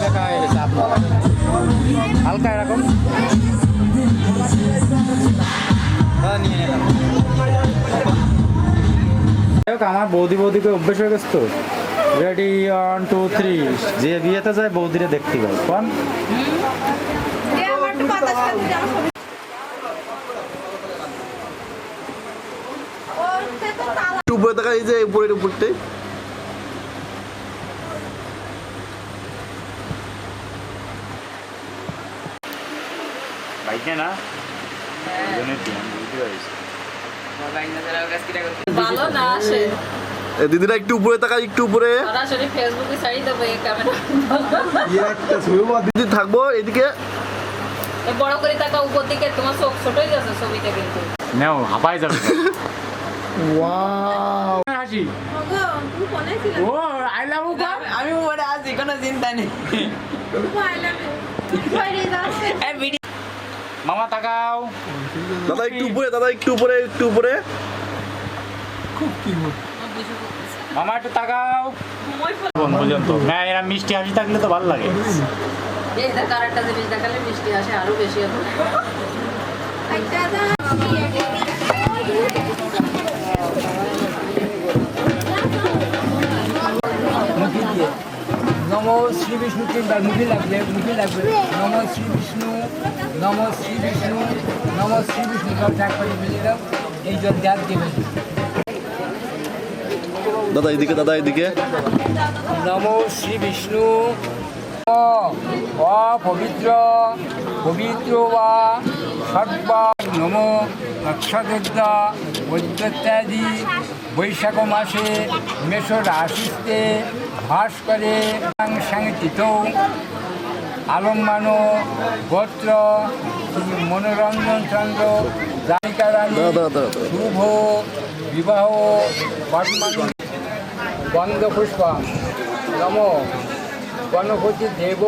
হয়ে গেছে আপনার হালকা এরকম। নিয়ে নিলাম। আমার বৌদি বৌদিকে অভ্যেস হয়ে গেছে তো। রেডি ওয়ান টু থ্রি যে বিয়েতে যায় বৌদিরে দেখতে পাই কোন? উপরে দেখা এই যে উপরের উপরতে। বাইকে না আমি বুঝতে পারছি। ভালো না আসে। এ, দিদিরা একটু উপরে তাকা একটু উপরে। দিদি থাকব এদিকে। বড় করে টাকা উপর দিকে তোমার চোখ ছোটই গেছে ছবিতে কিন্তু। নেও হাঁপাই যাবে। হাসি ওগো, তুমি ফোনে ছিলে? ও আই লাভ ইউ আমি আছি কোনো চিন্তা নেই. বাইরে যাচ্ছে। এই ভিডিও মামা তাকাও। দাদা একটু উপরে দাদা একটু উপরে একটু উপরে। মামা একটু তাকাও। পর্যন্ত। হ্যাঁ এরা মিষ্টি হাসি থাকলে তো ভালো লাগে। এই দেখ আর একটা জিনিস দেখালে মিষ্টি আসে আরও বেশি হবে। নম শ্রী বিষ্ণু তিনবার মুখে লাগবে মুখে লাগবে। নম শ্রী বিষ্ণু নম শ্রী বিষ্ণু নম শ্রী বিষ্ণু। সব ত্যাগ করে মিলে দাও এই জল দেওয়ার দেবে। দাদা এদিকে দাদা এদিকে। নম শ্রী বিষ্ণু অপবিত্র পবিত্র বা সর্বা নম নক্ষত্রদা বৈদ্যত্যাদি বৈশাখ মাসে মেষ রাশিতে ভাস করে সাংসাঙ্গিত আলম্বান গোত্র মনোরঞ্জন চন্দ্র জানিকা রানী দাদা দাদা দাদা শুভ বিবাহ বর্মানি গন্ধ পুষ্প নম। গণপতি দেব।